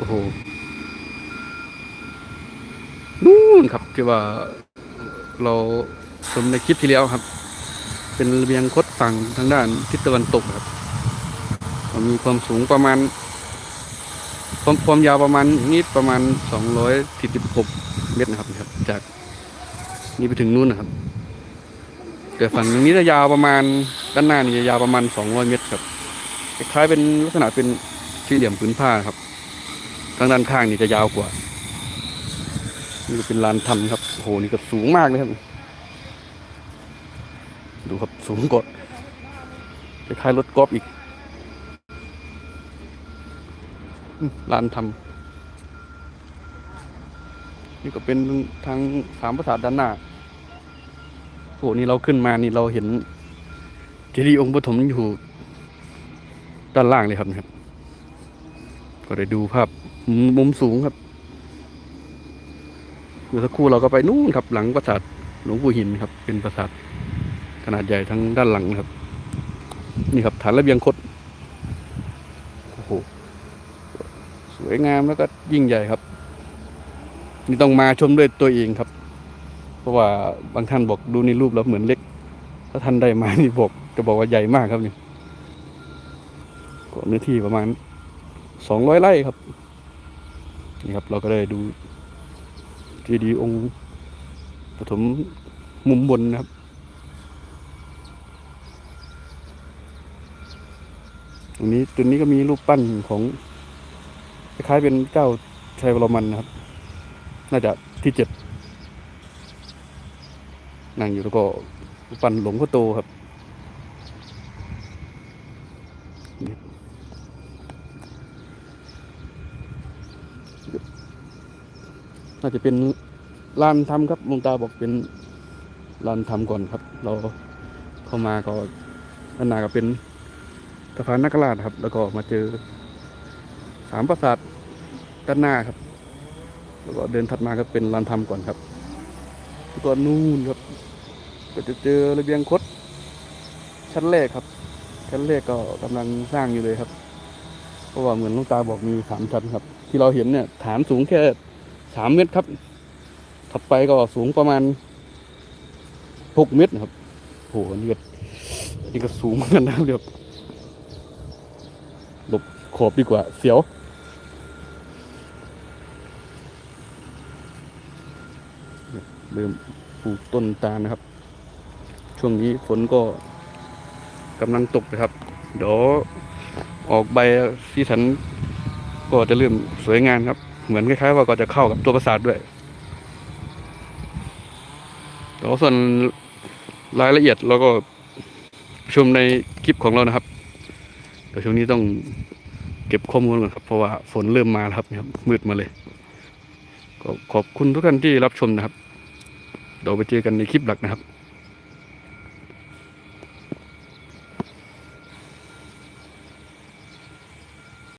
โอ้โหนู่นครับที่ว่าเราชมในคลิปที่แล้วครับ เป็นระเบียงคดฝั่งทางด้านทิศตะวันตกครับมีความสูงประมาณ ความความยาวประมาณนี้ประมาณสองร้อยสี่สิบหกเมตรนะครับครับ จากนี่ไปถึงนู่นนะครับ แต่ฝั่งนี้จะยาวประมาณด้านหน้านี่จะยาวประมาณสองร้อยเมตรครับคล้ายเป็นลักษณะเป็นสี่เหลี่ยมผืนผ้าครับ ทางด้านข้างนี่จะยาวกว่า นี่ก็เป็นลานทำครับโหนี่ก็สูงมากเลยครับ ดูครับสูงกว่าคล้ายรถกอล์ฟอีกลานทำนี่ก็เป็นทางสามประสาทด้านหน้าโอ้โหนี่เราขึ้นมานี่เราเห็นเจดีย์องค์ปฐมอยู่ด้านล่างเลยครับนะครับ ก็ได้ดูภาพมุมสูงครับเมื่อสักครู่เราก็ไปนู่นครับ หลังปราสาทหลวงปู่หินครับ เป็นปราสาทขนาดใหญ่ทั้งด้านหลังครับ นี่ครับฐานระเบียงคดโอ้โหสวยงามแล้วก็ยิ่งใหญ่ครับ นี่ต้องมาชมด้วยตัวเองครับ เพราะว่าบางท่านบอกดูในรูปแล้วเหมือนเล็ก ถ้าท่านได้มานี่บอกจะบอกว่าใหญ่มากครับนี่ก็เนื้อที่ประมาณ สองร้อยไร่ครับนี่ครับ เราก็ได้ดูเจดีย์องค์ปฐมมุมบนนะครับ ตรงนี้ตัวนี้ก็มีรูปปั้นของคล้ายๆเป็นเจ้าชัยวรมันนะครับ น่าจะที่เจ็ดนั่งอยู่แล้วก็รูปปั้นหลวงพ่อโตครับ น่าจะเป็นลานทำครับลวงตาบอกเป็นลานทำก่อนครับ เราเข้ามาก็ด้านหน้าก็เป็นสะพานนักราชครับ แล้วก็มาเจอสามปราสาทด้านหน้าครับ แล้วก็เดินถัดมาก็เป็นลานทำก่อนครับแล้วก็นู่นครับ ก็จะเจอระเบียงคดชั้นแรกครับ ชั้นแรกก็กำลังสร้างอยู่เลยครับ เพราะว่าเหมือนลุงตาบอกมีสามชั้นครับ ที่เราเห็นเนี่ยฐานสูงแค่ สามเมตรครับ ถัดไปก็สูงประมาณหกเมตรครับโหนี่ก็อันนี่ก็สูงเหมือนกันนะเดี๋ยวหลบขอบดีกว่า เสียวเริ่มปลูกต้นตาลนะครับ ช่วงนี้ฝนก็กำลังตกนะครับ เดี๋ยวออกใบสีสันก็จะเริ่มสวยงามครับ เหมือนคล้ายๆว่าก็จะเข้ากับตัวประสาทด้วยแต่ว่าส่วนรายละเอียดเราก็ชมในคลิปของเรานะครับแต่ช่วงนี้ต้องเก็บข้อมูลก่อนครับ เพราะว่าฝนเริ่มมาแล้วครับครับมืดมาเลย ก็ขอบคุณทุกท่านที่รับชมนะครับ เดี๋ยวไปเจอกันในคลิปหลักนะครับ